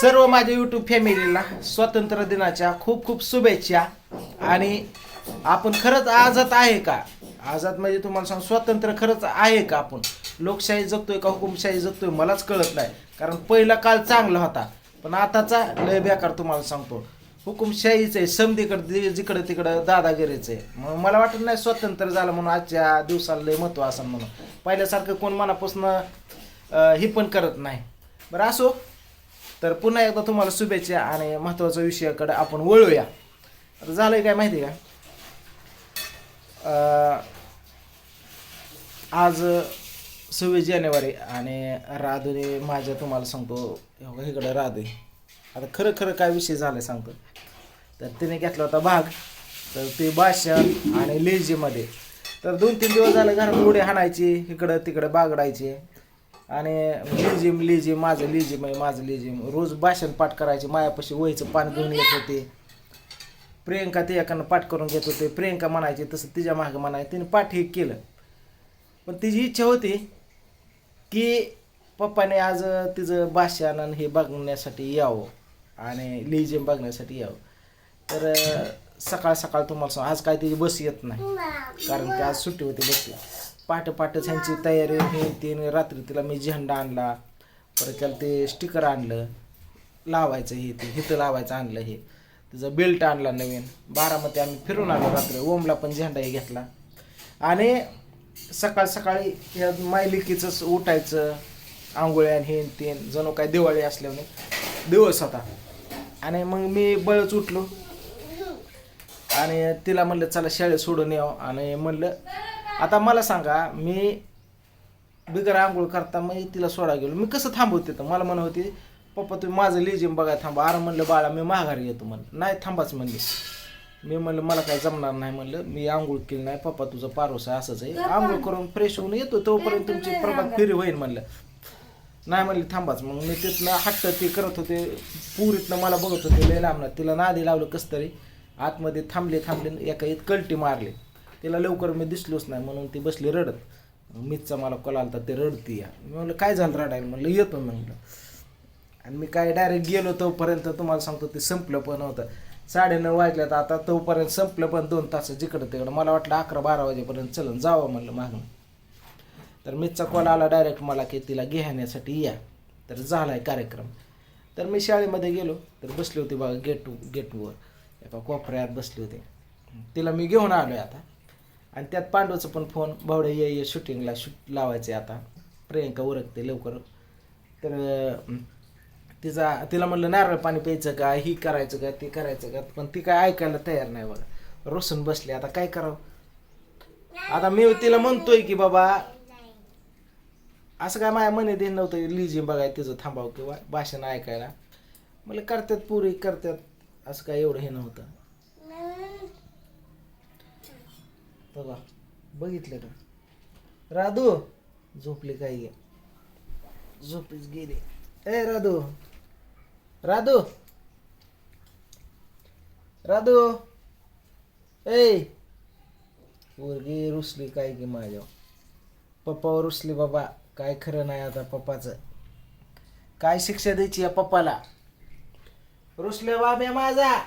सर्व माझ्या युट्यूब फॅमिलीला स्वातंत्र्य दिनाच्या खूप खूप शुभेच्छा. आणि आपण खरंच आझाद आहे का? आझाद म्हणजे तुम्हाला सांग स्वातंत्र्य खरंच आहे का आपण? लोकशाही जगतोय का हुकुमशाही जगतोय मलाच कळत नाही. कारण पहिला काळ चांगला होता. पण आताचा लय बेकार तुम्हाला सांगतो. हुकुमशाहीचं आहे समधीकडे जिकडं तिकडं दादागिरीचं आहे. मग मला वाटत नाही स्वातंत्र्य झालं म्हणून आजच्या दिवसाला लय महत्त्व असेल म्हणून. पहिल्यासारखं कोण मनापासून हे ही पण करत नाही. बरं असो. तर पुन्हा एकदा तुम्हाला शुभेच्छा आणि महत्त्वाच्या विषयाकडे आपण वळूया. आता झालंय काय माहिती आहे का आज सव्वीस जानेवारी आणि राधूने माझ्या तुम्हाला सांगतो इकडं राधू आता खरं खरं काय विषय झालाय सांगतो. तर तिने घेतला होता भाग तर ते भाषण आणि लेझीमध्ये. तर दोन तीन दिवस झाले घरात उडे हाणायची इकडं तिकडं बागडायचे. आणि लिजिम लिजिम माझं लिजिम आहे माझं लिजिम. रोज भाषण पाठ करायचे मायापाशी वहीचं पान घेऊन येत होते. प्रियंका ते एकानं पाठ करून घेत होते. प्रियंका म्हणायची तसं तिच्या मागं म्हणायचं तिने पाठ हे केलं. पण तिची इच्छा होती की पप्पाने आज तिचं भाषण आणि हे बघण्यासाठी यावं आणि लिजिम बघण्यासाठी यावं. तर सकाळ सकाळ तुम्हाला सांग आज काय तिची बस येत नाही. कारण की आज सुट्टी होती बसला. पहाटे पहाटेच ह्यांची तयारी हे तीन रात्री तिला मी झेंडा आणला. परत त्याला ते स्टिकर आणलं. लावायचं हे ते हिथं लावायचं आणलं हे. तिचं बेल्ट आणला नवीन. बारामध्ये आम्ही फिरून आलो रात्री. ओमला पण झेंडा हे घेतला. आणि सकाळ सकाळी ह्या मायलिकीचं उठायचं. आंघोळ्या आणि हे तेन ते. जणू काय दिवाळी असल्याने दिवस होता. आणि मग मी बळच उठलो. आणि तिला म्हणलं चला शाळेत सोडून यावं. आणि म्हणलं आता मला सांगा मी बिगर आंघोळ करता मग तिला सोडा गेलो. मी कसं थांबवते तर मला म्हणत होती पप्पा तुम्ही माझं लेजिम बघा थांबा. अरे म्हणलं बाळा मी माघारी येतो म्हणलं. नाही थांबाच म्हणले. मी म्हणलं मला काय जमणार नाही म्हणलं. मी आंघोळ केली नाही पप्पा तुझं पारोस आहे असंच आहे. आंघोळ करून फ्रेश होऊन येतो तोपर्यंत तुमची प्रभात फेरी होईल म्हणलं. नाही म्हणले थांबाच. मग मी तिथनं हट्ट ते करत होते पुरीतनं मला बघत होते लय लांबणार तिला नादी लावलं कस तरी. आतमध्ये थांबले थांबले एका इथं कलटी मारले. तिला लवकर मी दिसलोच नाही म्हणून ती बसली रडत. मीचा मला कॉल आलता ते रडती या. मी म्हणलं काय झालं रडायला? म्हणलं येतो. म्हणलं. आणि मी काय डायरेक्ट गेलो तोपर्यंत तुम्हाला सांगतो ते संपलं पण होतं. साडेनऊ वाजल्यात आता तोपर्यंत संपलं पण दोन तास जिकडं तिकडं. मला वाटलं अकरा बारा वाजेपर्यंत चलन जावं म्हणलं मागणं तर मीचा कॉल आला डायरेक्ट मला की तिला घेण्यासाठी या. तर झालाय कार्यक्रम. तर मी शाळेमध्ये गेलो तर बसली होती बघा गेट गेटवर. एका कोपऱ्यात बसली होती. तिला मी घेऊन आलो आहे आता. आणि त्यात पांडूचं पण फोन भावडे ये ये शूटिंगला शूट लावायचे आता. प्रियंका उरकते लवकर. तर तिचा तिला म्हणलं नारळ पाणी प्यायचं का? ही करायचं का? ते करायचं का? पण ती काय ऐकायला तयार नाही बघा. रोसून बसली. आता काय करावं? आता मी तिला म्हणतोय की बाबा असं काय माझ्या मने देणं नव्हतं. लिजिम बघाय तिचं थांबावं किंवा भाषण ऐकायला. मला करतात पुरी करतात. असं काय एवढं हे नव्हतं. बघा बघितलं का? राधू झोपले काय गे? झोपलीच गेली. ए राधू. राधू. राधू. ए. पोरगी रुसली काय की माझ्या पप्पावर रुसली बाबा काय खरं नाही आता पप्पाचं. काय शिक्षा द्यायची या पप्पाला? रुसले बाब्या माझा.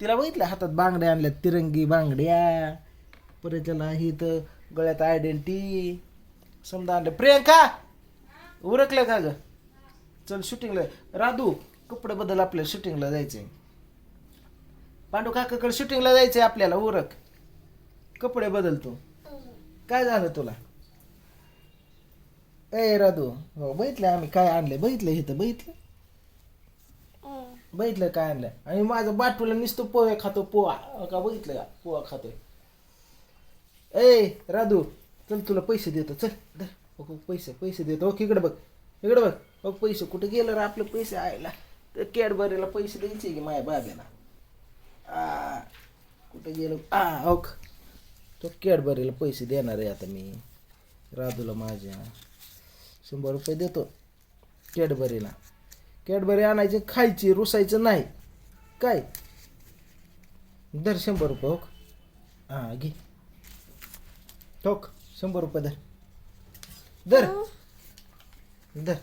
तिला बघितलं हातात बांगड्या आणल्यात तिरंगी बांगड्या. परत त्याला ही तर गळ्यात आयडेंटिटी समजा आणलं. प्रियंका उरकलं का ग? चल शूटिंगला राधू कपडे बदल आपल्याला शूटिंगला जायचंय. पांडू काकाकडे शूटिंगला जायचंय आपल्याला उरक. कपडे बदलतो काय झालं तुला? ए राधू हो बघितलं आम्ही काय आणलंय. बघितलं इथं बघितलं बघितलं काय आणलं आणि माझं बाटूला नुसतं पोहे खातो पोहा. अहो का? बघितलं का? पोहा खातोय. ए राधू चल तुला पैसे देतो चल धर. हो, पैसे पैसे देतो. ओके इकडे बघ इकडे बघ. बघ पैसे कुठे गेलं रे आपले पैसे आयला. तर कॅडबरीला पैसे द्यायचे की माझ्या बाब्याला? आ कुठे गेलो? आ ओक. तो कॅडबरीला पैसे देणार आहे आता मी. राधूला माझ्या. शंभर रुपये देतो कॅडबरीला. कॅडबरी आणायची खायची रुसायचं नाही. काय? दर शंभर रुपये ओक. हां घे. ठोक शंभर रुपये धर. धर. धर.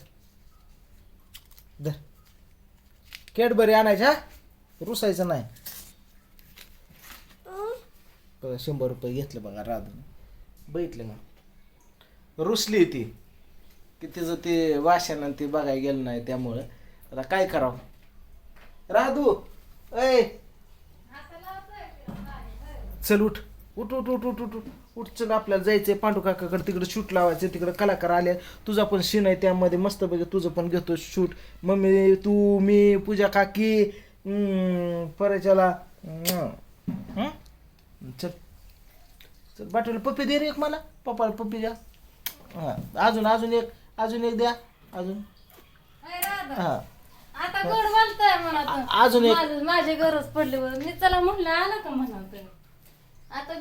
धर. कॅडबरी आणायच्या रुसायचं नाही. बघा शंभर रुपये घेतले बघा राधून. बघितलं का? रुसली ती. की तिचं ते वाशन आणि ते बघायला गेलं नाही त्यामुळं. आता काय करावं? राधू ऐ. चल उठ. उठ उठ उठ उठ उठ उठ. चल आपल्याला जायचंय. पांडू काकाकडे तिकडे शूट लावायचं तिकडे कलाकार आले. तुझा पण सीन आहे त्यामध्ये मस्त पैकी तुझं पण घेतो शूट मम्मी तू मी पूजा काकी पराच्याला. हं? चल. चल बाटूला पप्पी दे रे एक मला. पप्पाला पप्पी द्या. हा अजून अजून एक अजून एक द्या. अजून. हा. आता गोड बोलताय म्हणा अजून एक- माझं- गरज पडली. मी चला म्हटलं आला का म्हणा आता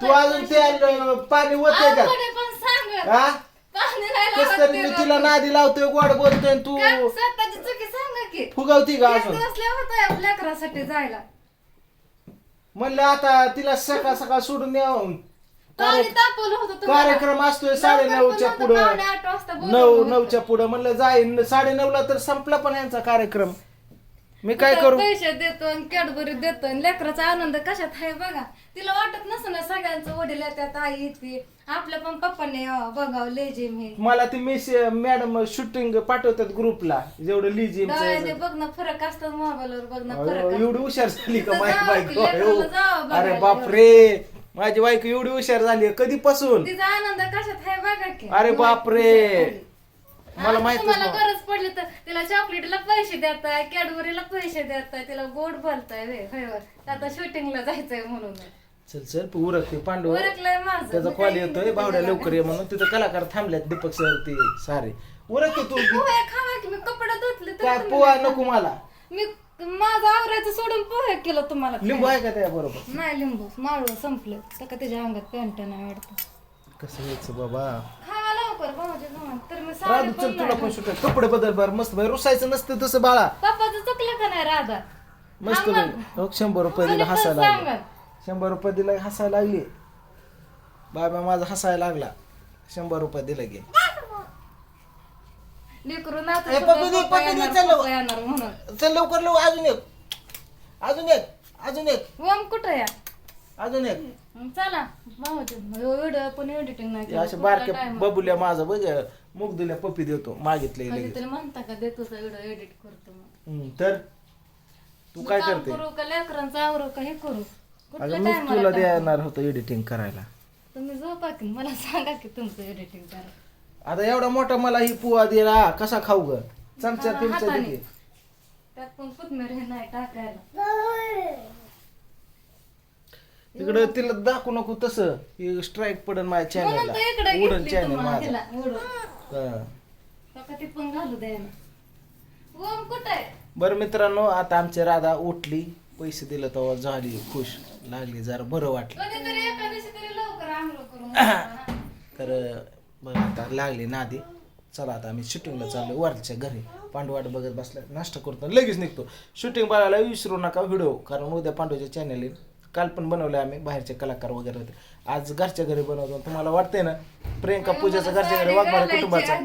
तू अजून ते अं, पाणी का? पण सांग हा? पाणी नाही कस लागत तरी ते मी तिला नादी लावतोय गोड बोलतोय आणि तू काय स्वतःची चुकी सांगा की. फुगावती का अजून? होतंय लेकरासाठी जायला. म्हणलं आता तिला सकाळ सकाळ सोडून यावं पाणी तापवलं होतं तुम्हाला. कार्यक्रम असतोय साडे नऊच्या पुढं. पावणे आठ वाजता बोलवलं नऊ होतं. नऊच्या पुढं. म्हणलं जाईन साडे नऊला तर संपला पण यांचा कार्यक्रम. मी काय करू? पैसे देतो आणि कॅडबरी देतो आणि लेकराचा आनंद कशात आहे बघा. तिला वाटत नसतं ना सगळ्यांचं वडील येतात आई येते आपल्या पण पप्पाने यावं बघावं लेजिम हे. मला ती मिस मॅडम शूटिंग पाठवतात ग्रुपला. जेवढं डोळ्याने लिजिमचं बघ ना फरक असतात मोबाईलवर बघ ना फरक असतो. एवढी हुशार झाली का तिथं माझी जावं बायको? जावं अरे बघायला. बापरे! माझी बायको एवढी हुशार झाली कधीपासून? तिचा आनंद कशात आहे बघा की. अरे बापरे! मला माहितच तुम्हाला नव्हतं. गरज पडली तर तिला चॉकलेटला पैसे देताय कॅडबरीला पैसे देताय तिला गोड बोलताय वे होय आता शूटिंगला जायचंय म्हणून. चल चल तू उरक ते पांडव माझं. त्याचा कॉल काय येतोय त्याला? लवकर ये म्हणून. तिथं कलाकार थांबल्यात दीपक सर ते सारे. उरक ते. तू पोहे खावा की मी कपडे धुतले काय पोहा नको. मला? मी माझं आवरायचं सोडून पोहे केलं तुम्हाला. लिंबू आहे का त्या बरोबर? नाही लिंबू. माळव संपलं. तर का त्याच्या अंगात पॅन्ट नाही वाटत. कसं व्हायचं बाबा? खावा लवकर भावाच्या जवळ तर मी साडी राजू पण चल तुला पण सुट कपडे बदल बर मस्त बाई रुसायचं नसतं तसं बाळा. पप्पाचं चुकलं का नाही राधा? मस्त बाई. हो, शंभर रुपये दिला हसायला. लागले. शंभर रुपये दिला हसायला लागली. बाबा माझा हसायला लागला. शंभर रुपये दिला गे लेकरू नातं ए, सुद्धा पप्पी दे, पप्पा पप्पी दे, येणार, चल लवकर. पप्पा येणार म्हणून. चल लवकर लवकर अजून एक. अजून एक. अजून एक. ओम कुठं या? अजून एक. मग चला. पण एडिटिंग नाही हे केलं. असे कुठला बारके time? बबुल्या माझं बघ मुग दिल्या पप्पी देतो मागितले कधी लगेच. तरी म्हणता का देतो व्हिडिओ एडिट करतो मग. हम्म, तर? तू काय काम करते? करू का लेकरांचं आवरू का हे करू. कुठल्या अगं मी तुला देणार होतं एडिटिंग करायला. तुम्ही झोपा की मला सांगा की तुमचं एडिटिंग करा. आता एवढा मोठा मला ही पुवा दिला कसा खाऊ ग? चमचा पिमचा हाताने. दे त्यात पण हे नाही टाकायला. तिकडं तिला दाखवू नको तसं. स्ट्राईक पडन माझ्या म्हणून इकडे चॅनलला उडन घेतली चॅनल तुम्हाला माझा. तिला उडून हा. काका ती पण घालू द्यायला ओम कुठं आहे? बरं मित्रांनो आता आमची राधा उठली. पैसे दिलं तेव्हा झाली खुश. लागली जरा बरं वाटलं. कधीतरी एका दिवशी तरी लवकर आंघोळ करून घाला. तर बरं आता लागली नादी. चला आता आम्ही शूटिंगला चाललो वरच्या घरी. पांडवाट बघत बसला नाश्ता करतो. लगेच निघतो. शूटिंग बघायला विसरू नका व्हिडिओ कारण उद्या पांडवच्या चॅनल येईल काल पण बनवले आम्ही बाहेरचे कलाकार वगैरे होते. आज घरच्या घरी बनवतो. तुम्हाला वाटतंय ना प्रियंका पूजाचं घरच्या घरी वाघमारे कुटुंबाचा.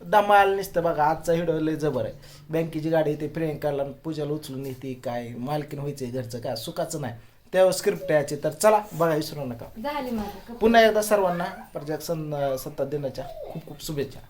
दमाल नुसतं बघा आजचा व्हिडिओ लय जबर आहे. बँकेची गाडी येते प्रियंकाला आणि पूजाला उचलून येते काय मालकीन व्हायचंय घरचं काय सुखाचं नाही. त्यावर स्क्रिप्ट यायची तर चला बघा विसरू नका. झाली माझी पुन्हा एकदा सर्वांना प्रजासत्ताक दिनाच्या खूप खूप शुभेच्छा.